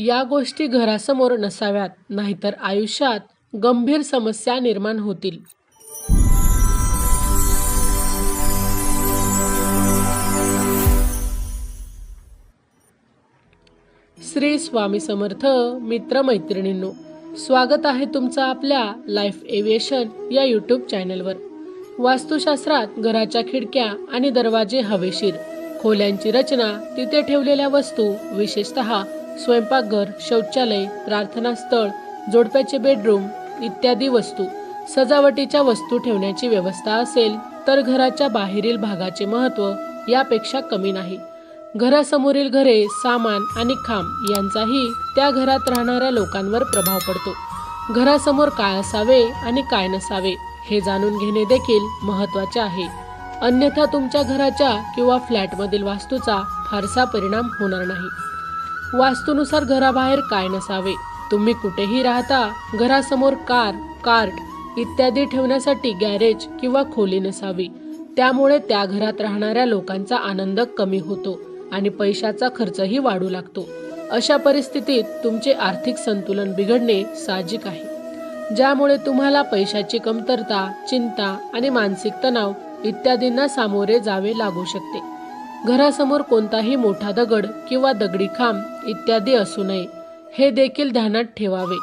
या गोष्टी घरासमोर नसाव्यात नाहीतर आयुष्यात गंभीर समस्या निर्माण होतील. श्री स्वामी समर्थ मित्र मैत्रिणींनो स्वागत आहे तुमचं आपल्या लाईफ एव्हिएशन या यूट्यूब चॅनलवर वास्तुशास्त्रात घराच्या खिडक्या आणि दरवाजे हवेशीर. खोल्यांची रचना तिथे ठेवलेल्या वस्तू विशेषतः स्वयंपाकघर शौचालय प्रार्थनास्थळ जोडप्याचे बेडरूम इत्यादी वस्तू. सजावटीच्या वस्तू ठेवण्याची व्यवस्था असेल तर घराच्या बाहेरील भागाचे महत्त्व यापेक्षा कमी नाही. घरासमोरील घरे सामान आणि खांब यांचाही त्या घरात राहणाऱ्या लोकांवर प्रभाव पडतो. घरासमोर काय असावे आणि काय नसावे हे जाणून घेणे देखील महत्त्वाचे आहे. अन्यथा तुमच्या घराच्या किंवा फ्लॅटमधील वास्तूचा फारसा परिणाम होणार नाही. वास्तूनुसार घराबाहेर काय नसावे? तुम्ही कुठेही राहता घरासमोर कार कार्ट इत्यादी ठेवण्यासाठी गॅरेज किंवा खोली नसावी. त्यामुळे त्या घरात राहणाऱ्या लोकांचा आनंद कमी होतो आणि पैशाचा खर्चही वाढू लागतो. अशा परिस्थितीत तुमचे आर्थिक संतुलन बिघडणे साहजिक आहे. ज्यामुळे तुम्हाला पैशाची कमतरता चिंता आणि मानसिक तणाव इत्यादींना सामोरे जावे लागू शकते. घरासमोर कोणताही मोठा दगड किंवा दगडी खांब इत्यादी असू नये. हे देखील ध्यानात ठेवावे.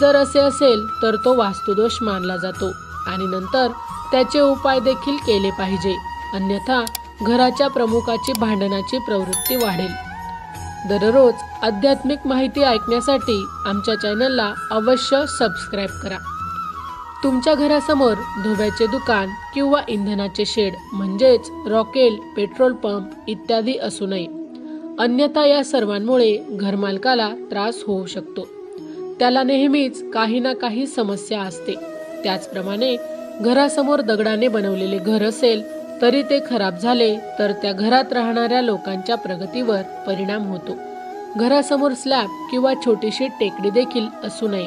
जर असे असेल तर तो वास्तुदोष मानला जातो आणि नंतर त्याचे उपाय देखील केले पाहिजे. अन्यथा घराच्या प्रमुखाची भांडणाची प्रवृत्ती वाढेल. दररोज आध्यात्मिक माहिती ऐकण्यासाठी आमच्या चॅनलला अवश्य सबस्क्राईब करा. तुमच्या घरासमोर धुव्याचे दुकान किंवा इंधनाचे शेड म्हणजेच रॉकेल पेट्रोल पंप इत्यादी असू नये. अन्यथा या सर्वांमुळे घरमालकाला त्रास होऊ शकतो. त्याला नेहमीच काही ना काही समस्या असते. त्याचप्रमाणे घरासमोर दगडाने बनवलेले घर असेल तरी ते खराब झाले तर त्या घरात राहणाऱ्या लोकांच्या प्रगतीवर परिणाम होतो. घरासमोर स्लॅब किंवा छोटीशी टेकडी देखील असू नये.